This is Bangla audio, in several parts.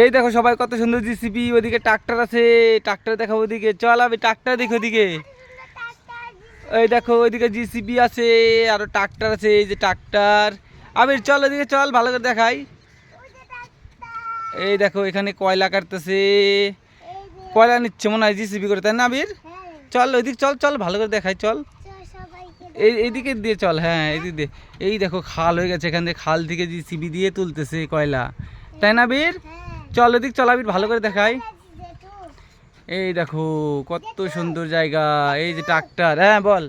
এই দেখো সবাই কত সুন্দর জিসিপি, ওদিকে ট্রাক্টর আছে, ট্রাক্টর দেখো ওদিকে। চল আমি ট্রাক্টর দেখো ওদিকে। এই দেখো ওইদিকে জিসিপি আছে, আরও ট্রাক্টর আছে, এই যে ট্রাক্টর। আবির চল ওদিকে, চল ভালো করে দেখাই। এই দেখো এখানে কয়লা কাটতেছে। কয়লা নিচ্ছে মনে হয় জিসিপি করে, তাই না আবির? চল ওইদিকে চল চল ভালো করে দেখাই, চল। এই এইদিকে দিয়ে চল হ্যাঁ এইদিকে দিয়ে। এই দেখো খাল হয়ে গেছে, এখান থেকে খাল থেকে জিসিবি দিয়ে তুলতেছে কয়লা। তাই না বীর চল ওদিক চল আবির, ভালো করে দেখাই। এই দেখো, কত সুন্দর জায়গা। এই যে ট্রাক্টর হ্যাঁ বল।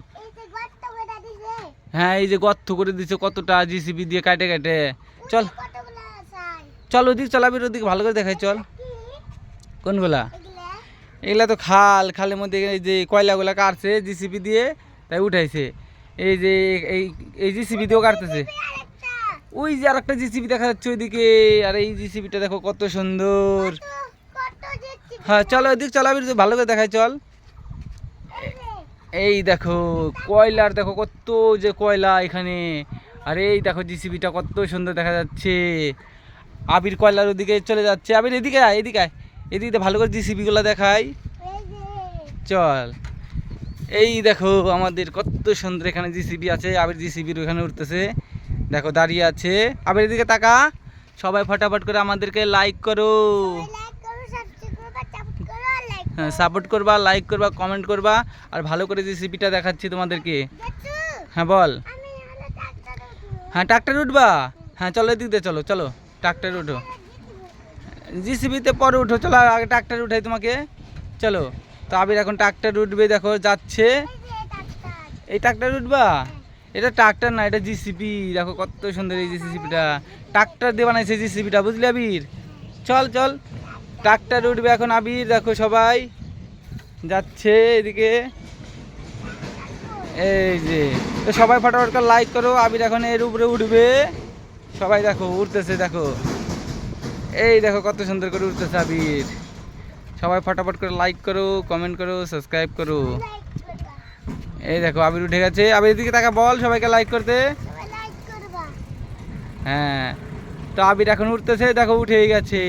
হ্যাঁ এই যে গর্ত করে দিচ্ছে কতটা জিসিবি দিয়ে কাটে কাটে। চল। চল ওদিক, চল আবির ওদিক, ভালো করে দেখাই, চল। কোনগুলা? এগুলা তো খাল, খালের মধ্যে এই যে কয়লাগুলা কাটছে জিসিবি দিয়ে, তাই উঠাইছে। এই যে, এই এই জিসিবি দিয়েও কাটতেছে। ওই যে আর একটা জিসিবি দেখা যাচ্ছে ওইদিকে। আর এই জিসিবিটা দেখো কত সুন্দর। হ্যাঁ চলো ওইদিক চল আবির ভালো করে দেখাই চল। এই দেখো কয়লার দেখো কত যে কয়লা এখানে। আর এই দেখো জিসিবিটা কত সুন্দর দেখা যাচ্ছে। আবির কয়লার ওদিকে চলে যাচ্ছে। আবির এদিকে আয় এদিকে আয়। এদিকে ভালো করে জিসিবিগুলো দেখাই। চল। এই দেখো আমাদের কত সুন্দর এখানে জিসিবি আছে আবির জিসিবির ওখানে উঠতেছে। দেখো, দাঁড়িয়ে আছে। আবার এদিকে তাকা। সবাই ফটাফট করে আমাদেরকে লাইক করো। হ্যাঁ সাপোর্ট করবা লাইক করবা কমেন্ট করবা। আর ভালো করে জিসিবিটা দেখাচ্ছি তোমাদেরকে। হ্যাঁ বল। হ্যাঁ ট্রাক্টর উঠবা? হ্যাঁ চলো এদিক দিয়ে চলো চলো। ট্রাক্টর উঠো। জিসিবিতে পরে উঠো, চলো, আগে ট্রাক্টর উঠাই তোমাকে। চলো। তো আবির এখন ট্রাক্টর উঠবে, দেখো, যাচ্ছে। এই ট্রাক্টর উঠবা? এটা ট্রাক্টর না, এটা জিসিপি দেখো কত সুন্দর এই জিসিপিটা ট্রাক্টর দিয়ে বানাইছে জিসিপিটা বুঝলি আবির? চল চল। ট্রাক্টর উঠবে এখন আবির, দেখো সবাই। যাচ্ছে এদিকে। এই যে, তো সবাই ফটাফট করে লাইক করো, আবির এখন এর উপরে উঠবে। সবাই দেখো, উঠতেছে, দেখো। এই দেখো কত সুন্দর করে উঠতেছে আবির। সবাই ফটাফট করে লাইক করো কমেন্ট করো সাবস্ক্রাইব করো। এই দেখো আবির উঠে গেছে। আবির এদিকে তাকা বল সবাইকে লাইক করতে। হ্যাঁ। তো আবির এখন উঠতেছে দেখো উঠেই গেছে।